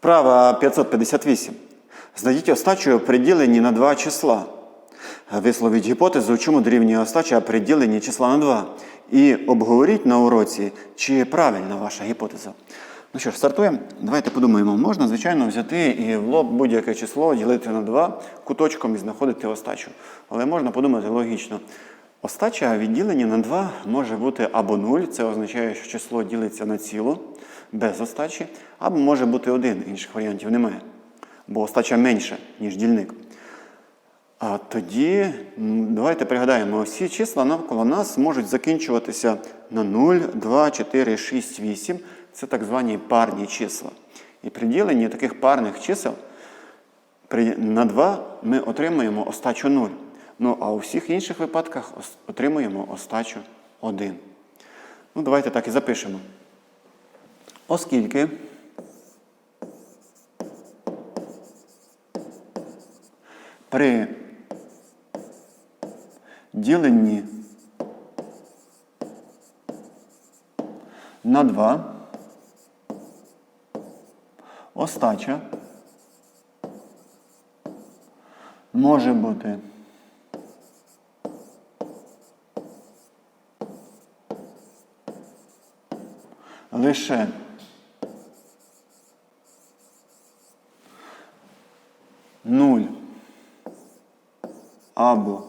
Вправа 558. Знайдіть остачу при діленні на два числа. Висловіть гіпотезу, чому дорівнює остача при діленні числа на 2. І обговоріть на уроці, чи правильна ваша гіпотеза. Ну що ж, стартуємо. Давайте подумаємо. Можна, звичайно, взяти і в лоб будь-яке число ділити на 2 куточком і знаходити остачу. Але можна подумати логічно. Остача відділення на 2 може бути або 0, це означає, що число ділиться на ціло без остачі, або може бути 1, інших варіантів немає. Бо остача менша, ніж дільник. А тоді давайте пригадаємо, всі числа навколо нас можуть закінчуватися на 0, 2, 4, 6, 8. Це так звані парні числа. І при діленні таких парних чисел на 2 ми отримуємо остачу 0. Ну, а у всіх інших випадках отримуємо остачу 1. Ну, давайте так і запишемо. Оскільки при діленні на 2 остача може бути лише нуль або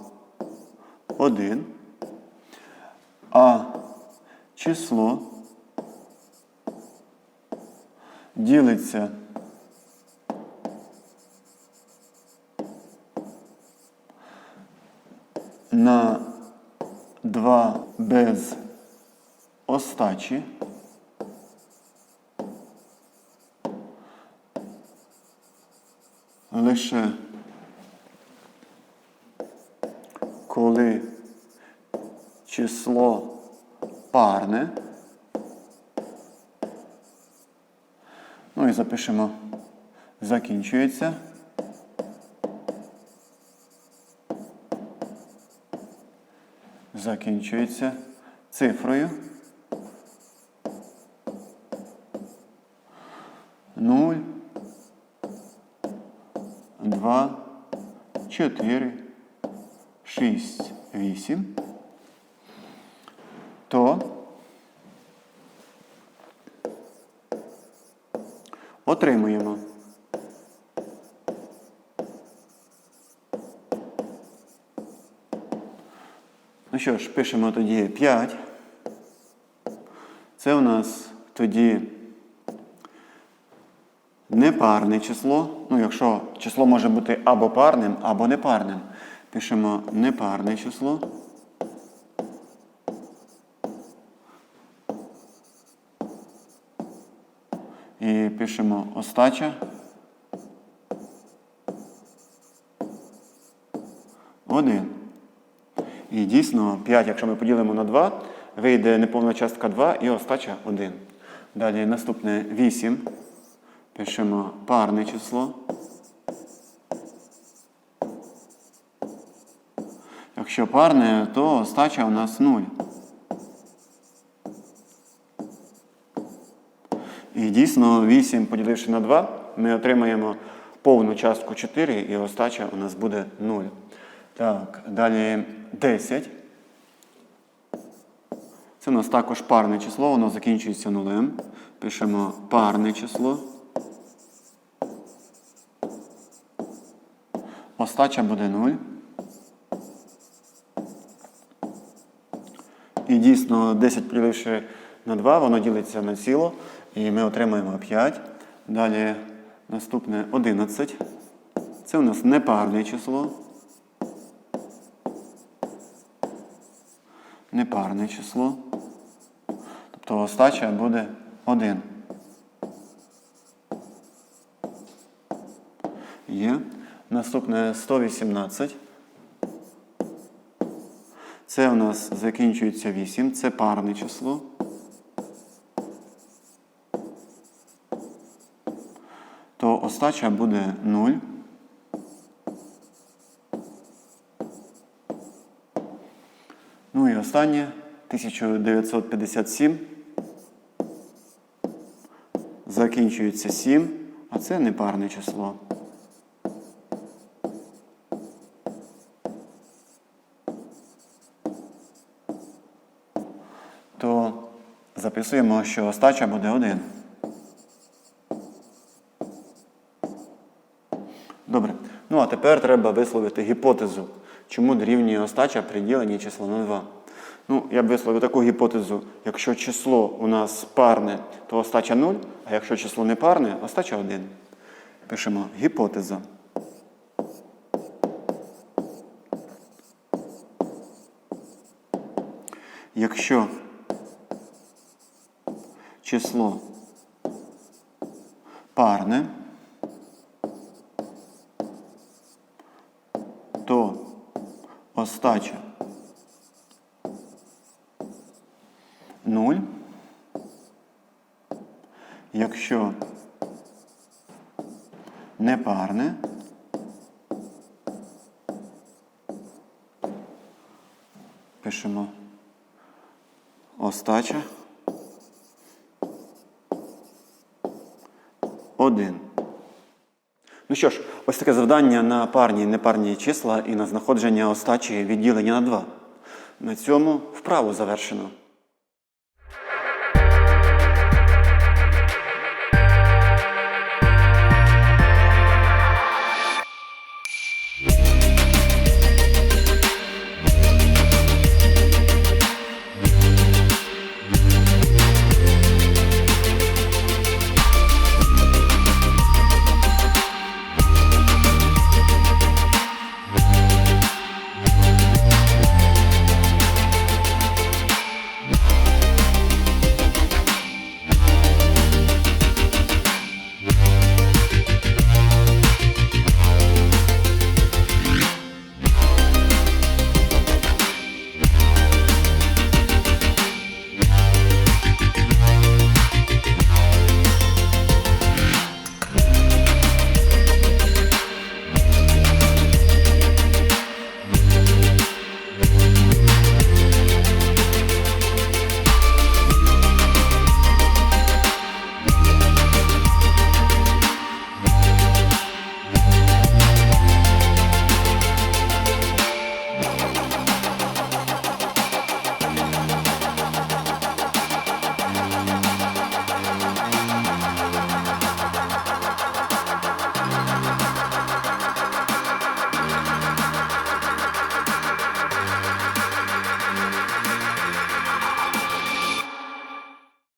1, а число ділиться на 2 без остачі. Лише коли число парне. Ну і запишемо закінчується. Закінчується цифрою. 0, 2, 4, 6, 8, то отримуємо. Ну що ж, пишемо тоді 5. Це у нас тоді непарне число. Ну, якщо число може бути або парним, або непарним. Пишемо непарне число. І пишемо остача. Один. І дійсно 5, якщо ми поділимо на 2, вийде неповна частка 2 і остача 1. Далі наступне 8. Пишемо парне число. Якщо парне, то остача у нас 0. І дійсно 8 поділивши на 2, ми отримаємо повну частку 4 і остача у нас буде 0. Так, далі 10. Це у нас також парне число, воно закінчується нулем. Пишемо парне число. Остача буде 0. І дійсно 10 поділивши на 2, воно ділиться на ціло. І ми отримаємо 5. Далі наступне 11. Це у нас непарне число. Непарне число. Тобто остача буде 1. Є. Наступне 118. Це у нас закінчується 8. Це парне число. То остача буде 0. Ну і останнє 1957. Закінчується 7, А це непарне число. То записуємо, що остача буде 1. Добре. Ну а тепер треба висловити гіпотезу, чому дорівнює остача при діленні числа на 2. Ну, я б висловив таку гіпотезу, якщо число у нас парне, то остача 0, а якщо число не парне, остача 1. Пишемо гіпотеза. Якщо число. Парне, то остача. 0. Якщо непарне, пишемо остача 1. Ну що ж, ось таке завдання на парні і непарні числа і на знаходження остачі відділення на 2. На цьому вправу завершено.